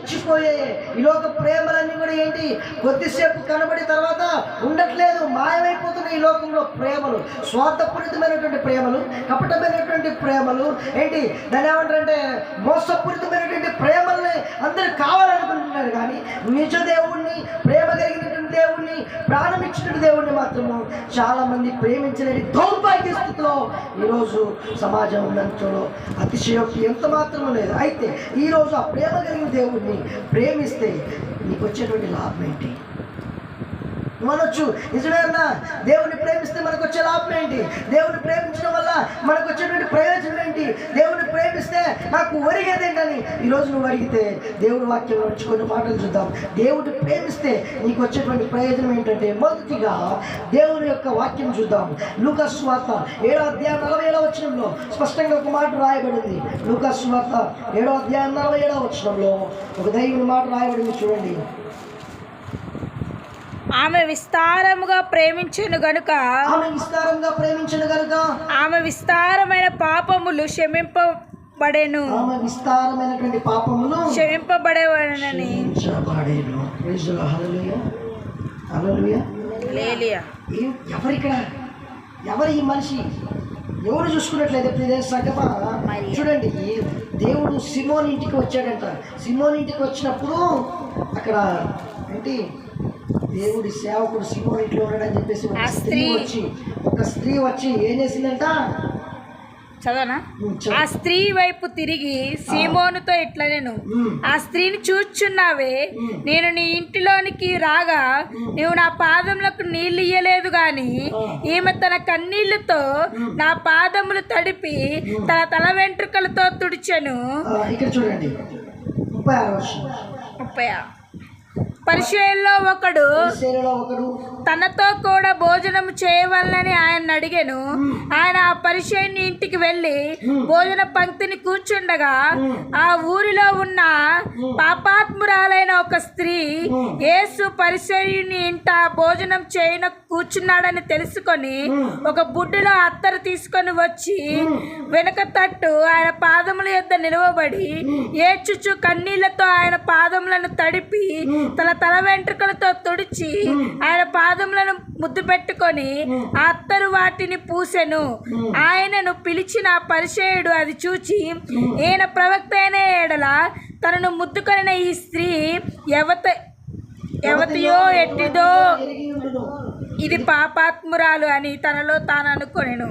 మర్చిపోయే ఈ లోక ప్రేమలన్నీ కూడా ఏంటి? కొద్దిసేపు కనబడి తర్వాత ఉండట్లేదు మాయమైపోతున్న ఈ లోకంలో ప్రేమలు స్వార్థపూరితమైనటువంటి ప్రేమలు కపటమైనటువంటి ప్రేమలు. ఏంటి? దాని ఏమంటారంటే మోసపూరితమైనటువంటి ప్రేమల్ని అందరు కావాలనుకుంటున్నారు కానీ నిజ దేవుణ్ణి ప్రేమ ప్రాణం ఇచ్చినటువంటి దేవుణ్ణి మాత్రము చాలామంది ప్రేమించలేని దౌర్భాగ్య స్థితిలో ఈరోజు సమాజం ఉన్నంతలో అతిశయోక్తి ఎంత మాత్రం లేదు. అయితే ఈరోజు ఆ ప్రేమ కలిగిన దేవుణ్ణి ప్రేమిస్తే నీకు వచ్చేటువంటి లాభం ఏంటి? నువ్వు అనొచ్చు నిజమే అన్నా దేవుని ప్రేమిస్తే మనకు వచ్చే లాభం ఏంటి? దేవుని ప్రేమించడం వల్ల మనకు వచ్చేటువంటి ప్రయోజనం ఏంటి? దేవుని ప్రేమిస్తే నాకు ఒరిగేదేంటని ఈరోజు నువ్వు అడిగితే దేవుని వాక్యం నుంచి కొన్ని మాటలు చూద్దాం. దేవుడిని ప్రేమిస్తే నీకు వచ్చేటువంటి ప్రయోజనం ఏంటంటే మొదటిగా దేవుని యొక్క వాక్యం చూద్దాం. లూకస్ వార్త ఏడో అధ్యాయం నలభై ఏడో వచ్చినంలో స్పష్టంగా ఒక మాట రాయబడింది. లూకస్ వార్త ఏడో అధ్యాయం నలభై ఏడో వచ్చినంలో ఒక దైవుని మాట రాయబడింది చూడండి. ఆమె విస్తారముగా ప్రేమించెను గనుక. ఆమె విస్తారంగా ప్రేమించను కనుక ఆమె విస్తారమైన పాపములు క్షమింపబడెను. ఆమె విస్తారమైనటువంటి పాపములు క్షమింపబడేవనని. క్షమించబడేను. లేలియా ఎవరు ఈ మనిషి ఎవరు చూసుకున్నట్లయితే ప్రియ సంగమా. చూడండి దేవుడు సిమోన్ ఇంటికి వచ్చాడంట. సిమోన్ ఇంటికి వచ్చినప్పుడు అక్కడ ఏంటి దేవుడి సేవకుడు సిమోన్ ఇంట్లో ఉన్నాడని చెప్పేసి ఒక ఆ స్త్రీ. వచ్చి ఒక స్త్రీ వచ్చి ఏం చేసిందంట? చదవనా. ఆ స్త్రీ వైపు తిరిగి సీమోనుతో ఇట్లా నేను? ఆ స్త్రీని చూచున్నావే. నేను నీ ఇంటిలోనికి రాగా నీవు నా పాదములకు నీళ్ళు ఇయ్యలేదు గాని. ఈమె తన కన్నీళ్ళతో నా పాదములు తడిపి తన తల వెంట్రుకలతో తుడిచెను. ఇక్కడ చూడండి. ముప్పై ఆరు ముప్పై పరిచయంలో ఒకడు తనతో కూడా భోజనం చేయవలనని ఆయన అడిగాను. ఆయన ఆ పరిచయని ఇంటికి వెళ్ళి భోజన పంక్తిని కూర్చుండగా ఆ ఊరిలో ఉన్న పాపాత్మురాలైన ఒక స్త్రీ యేసు పరిచయుని ఇంట భోజనం చేయన కూర్చున్నాడని తెలుసుకొని ఒక బుడ్డిలో అత్తరు తీసుకొని వచ్చి వెనక తట్టు ఆయన పాదముల యొద్ద నిలవబడి ఏడ్చుచు కన్నీళ్ళతో ఆయన పాదములను తడిపి తన తల వెంట్రుకలతో తుడిచి ఆయన పాదములను ముద్దు పెట్టుకొని ఆ అత్తరు వాటిని పూసెను. ఆయనను పిలిచిన పరిచయుడు అది చూచి ఈయన ప్రవక్త అయిన ఎడల తనను ముద్దుకొనిన ఈ స్త్రీ ఎవత ఎవతయో ఎట్టిదో ఇది పాపాత్మురాలు అని తనలో తాను అనుకొనెను.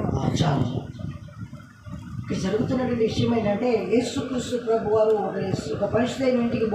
జరుగుతున్నటువంటి విషయం ఏంటంటే యేసుక్రీస్తు ప్రభు వారు ఒక పరిస్థితి ఇంటికి